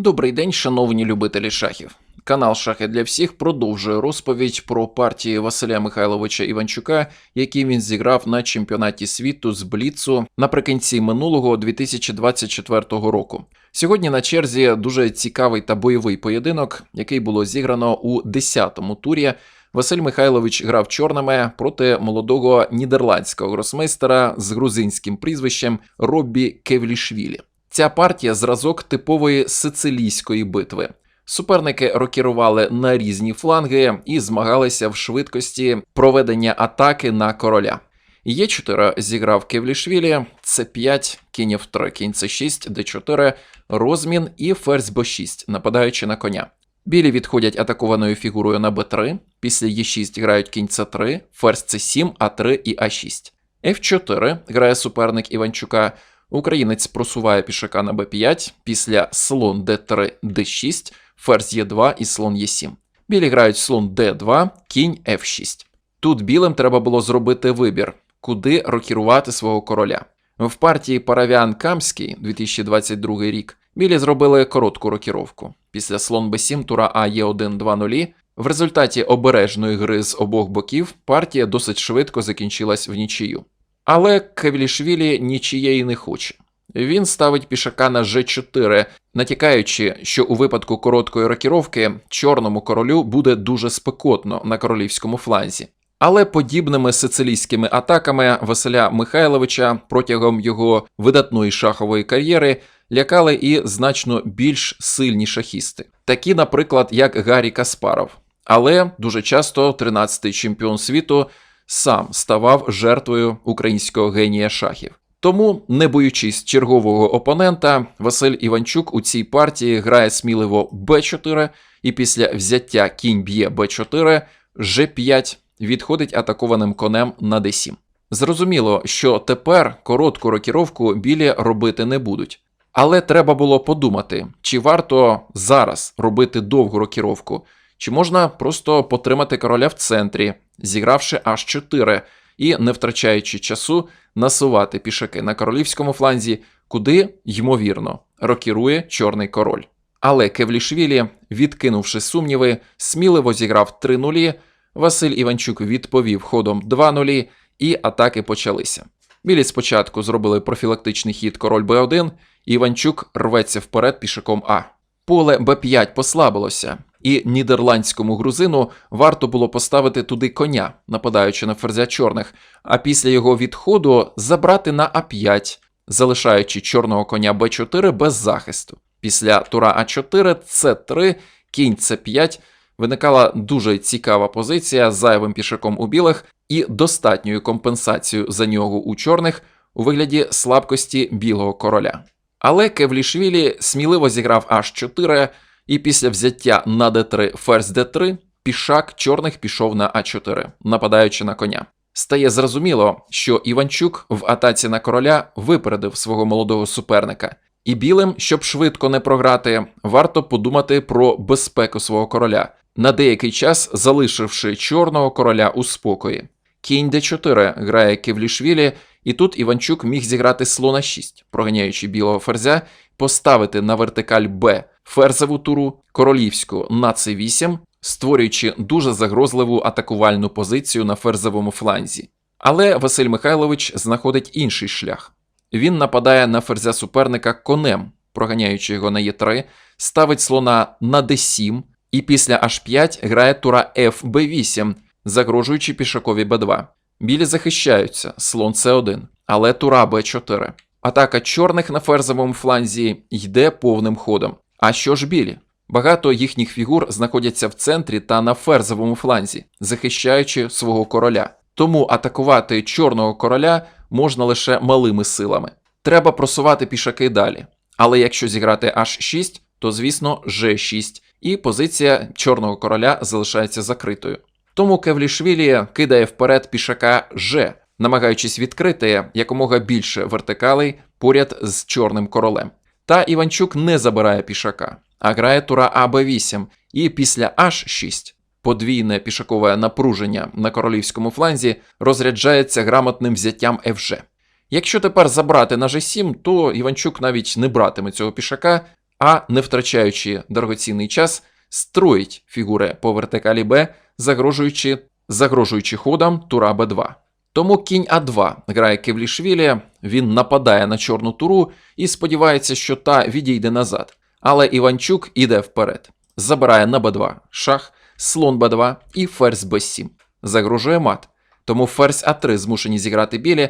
Добрий день, шановні любителі шахів. Канал Шахи для всіх продовжує розповідь про партії Василя Михайловича Іванчука, які він зіграв на чемпіонаті світу з Бліцу наприкінці минулого 2024 року. Сьогодні на черзі дуже цікавий та бойовий поєдинок, який було зіграно у 10-му турі. Василь Михайлович грав чорними проти молодого нідерландського гросмейстера з грузинським прізвищем Роббі Кевлішвілі. Ця партія зразок типової сицилійської битви. Суперники рокірували на різні фланги і змагалися в швидкості проведення атаки на короля. Є4 зіграв Кевлішвілі, С5, кінь F3, кінь С6, Д4, розмін і ферзь Б6, нападаючи на коня. Білі відходять атакованою фігурою на Б3, після Е6 грають кінь С3, ферзь С7, А3 і А6. F4 грає суперник Іванчука, Українець просуває пішака на b5, після слон d3, d6, ферзь e2 і слон e7. Білі грають слон d2, кінь f6. Тут білим треба було зробити вибір, куди рокірувати свого короля. В партії Паравіан Камський 2022 рік білі зробили коротку рокіровку. Після слон b7 тура А Е1 2-0. В результаті обережної гри з обох боків партія досить швидко закінчилась в нічию. Але Кевлішвілі нічієї не хоче. Він ставить пішака на G4, натякаючи, що у випадку короткої рокіровки чорному королю буде дуже спекотно на королівському фланзі. Але подібними сицилійськими атаками Василя Михайловича протягом його видатної шахової кар'єри лякали і значно більш сильні шахісти, такі, наприклад, як Гаррі Каспаров. Але дуже часто 13-й чемпіон світу сам ставав жертвою українського генія шахів. Тому, не боючись чергового опонента, Василь Іванчук у цій партії грає сміливо Б4 і після взяття кінь б'є Б4, Ж5 відходить атакованим конем на Д7. Зрозуміло, що тепер коротку рокіровку білі робити не будуть. Але треба було подумати, чи варто зараз робити довгу рокіровку, чи можна просто потримати короля в центрі, зігравши H4 і, не втрачаючи часу, насувати пішаки на королівському фланзі, куди, ймовірно, рокірує чорний король. Але Кевлішвілі, відкинувши сумніви, сміливо зіграв 3 нулі, Василь Іванчук відповів ходом 2 нулі, і атаки почалися. Білі спочатку зробили профілактичний хід король Б1, і Іванчук рветься вперед пішаком А. Поле Б5 послабилося, і нідерландському грузину варто було поставити туди коня, нападаючи на ферзя чорних, а після його відходу забрати на А5, залишаючи чорного коня Б4 без захисту. Після тура А4, С3, кінь С5 виникала дуже цікава позиція з зайвим пішаком у білих і достатньою компенсацією за нього у чорних у вигляді слабкості білого короля. Але Кевлішвілі сміливо зіграв H4, і після взяття на d3 ферзь d3 пішак чорних пішов на А4, нападаючи на коня. Стає зрозуміло, що Іванчук в атаці на короля випередив свого молодого суперника, і білим, щоб швидко не програти, варто подумати про безпеку свого короля, на деякий час залишивши чорного короля у спокої. Кінь d4 грає Кевлішвілі, і тут Іванчук міг зіграти слона 6, проганяючи білого ферзя, поставити на вертикаль Б ферзеву туру, королівську на c8, створюючи дуже загрозливу атакувальну позицію на ферзевому фланзі. Але Василь Михайлович знаходить інший шлях. Він нападає на ферзя суперника конем, проганяючи його на Е3, ставить слона на d7 і після h5 грає тура FB8, загрожуючи пішакові b2. Білі захищаються, слон С1, але тура Б4. Атака чорних на ферзовому фланзі йде повним ходом. А що ж білі? Багато їхніх фігур знаходяться в центрі та на ферзовому фланзі, захищаючи свого короля. Тому атакувати чорного короля можна лише малими силами. Треба просувати пішаки далі. Але якщо зіграти H6, то звісно G6, і позиція чорного короля залишається закритою. Тому Кевлішвілі кидає вперед пішака G, намагаючись відкрити якомога більше вертикалей поряд з чорним королем. Та Іванчук не забирає пішака, а грає тура АБ8, і після H6 подвійне пішакове напруження на королівському фланзі розряджається грамотним взяттям FG. Якщо тепер забрати на G7, то Іванчук навіть не братиме цього пішака, а не втрачаючи дорогоцінний час, строїть фігури по вертикалі Б, загрожуючи, загрожуючи ходом тура Б2. Тому кінь А2 грає Кевлішвілі, він нападає на чорну туру і сподівається, що та відійде назад. Але Іванчук іде вперед. Забирає на Б2 шах, слон Б2 і ферзь Б7. Загрожує мат. Тому ферзь А3 змушені зіграти білі,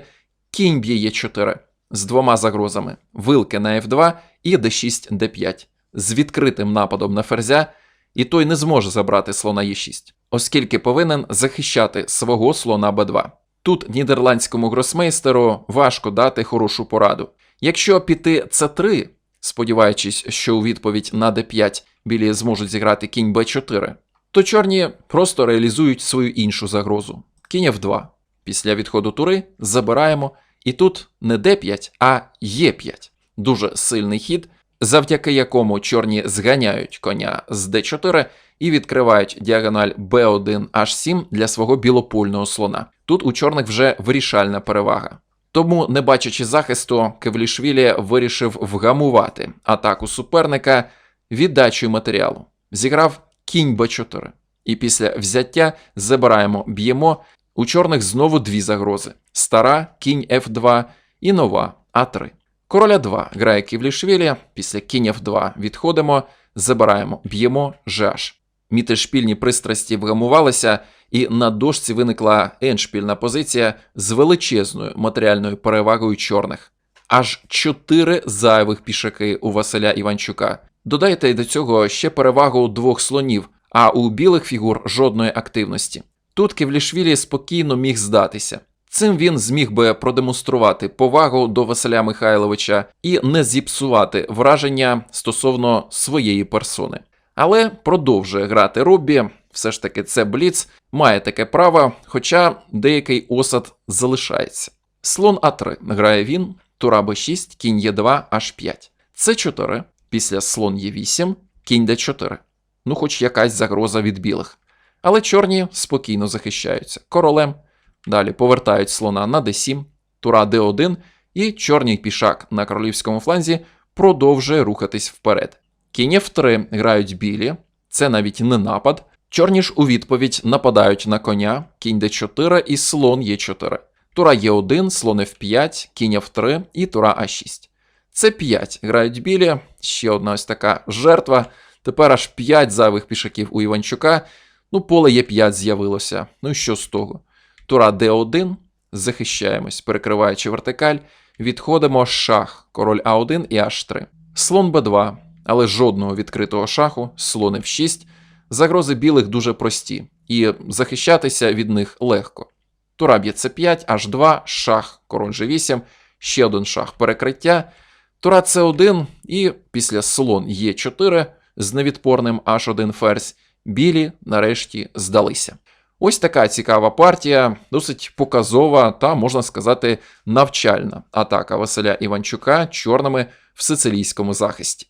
кінь б'є Е4 з двома загрозами: вилки на F2 і d6 d5 з відкритим нападом на ферзя, і той не зможе забрати слона Е6, оскільки повинен захищати свого слона Б2. Тут нідерландському гросмейстеру важко дати хорошу пораду. Якщо піти С3, сподіваючись, що у відповідь на d5 білі зможуть зіграти кінь b4, то чорні просто реалізують свою іншу загрозу кінь F2. Після відходу тури забираємо, і тут не d5, а e5. Дуже сильний хід, завдяки якому чорні зганяють коня з d4 і відкривають діагональ b1 h7 для свого білопольного слона. Тут у чорних вже вирішальна перевага. Тому, не бачачи захисту, Кевлішвілі вирішив вгамувати атаку суперника віддачею матеріалу. Зіграв кінь b4. І після взяття забираємо, б'ємо. У чорних знову дві загрози: стара, кінь F2 і нова А3. Короля 2 грає Ківлішвілі, після кінь F2 відходимо, забираємо, б'ємо GH. Мітишпільні пристрасті вгамувалися, і на дошці виникла еншпільна позиція з величезною матеріальною перевагою чорних. Аж чотири зайвих пішаки у Василя Іванчука. Додайте до цього ще перевагу двох слонів, а у білих фігур жодної активності. Тут Кевлішвілі спокійно міг здатися. Цим він зміг би продемонструвати повагу до Василя Михайловича і не зіпсувати враження стосовно своєї персони. Але продовжує грати Роббі, все ж таки це Бліц, має таке право, хоча деякий осад залишається. Слон А3 грає він, тура Б6, кінь Е2, H5. С4, після слон Е8, кінь Д4. Ну, хоч якась загроза від білих. Але чорні спокійно захищаються. Королем. Далі повертають слона на d7, тура d1, і чорний пішак на королівському фланзі продовжує рухатись вперед. Кінь f3 грають білі, це навіть не напад. Чорні ж у відповідь нападають на коня, кінь d4 і слон e4. Тура e1, слон f5, кінь f3 і тура a6. Це 5 грають білі, ще одна ось така жертва. Тепер аж 5 зайвих пішаків у Іванчука. Ну, поле Е5 з'явилося. Ну і що з того? Тура Д1, захищаємось, перекриваючи вертикаль, відходимо шах, король А1 і H3. Слон Б2, але жодного відкритого шаху, слон F6. Загрози білих дуже прості, і захищатися від них легко. Тура б'є С5, H2, шах, король G8, ще один шах перекриття. Тура С1 і після слон Е4 з невідпорним H1 ферзь. Білі нарешті здалися. Ось така цікава партія, досить показова та, можна сказати, навчальна атака Василя Іванчука чорними в сицилійському захисті.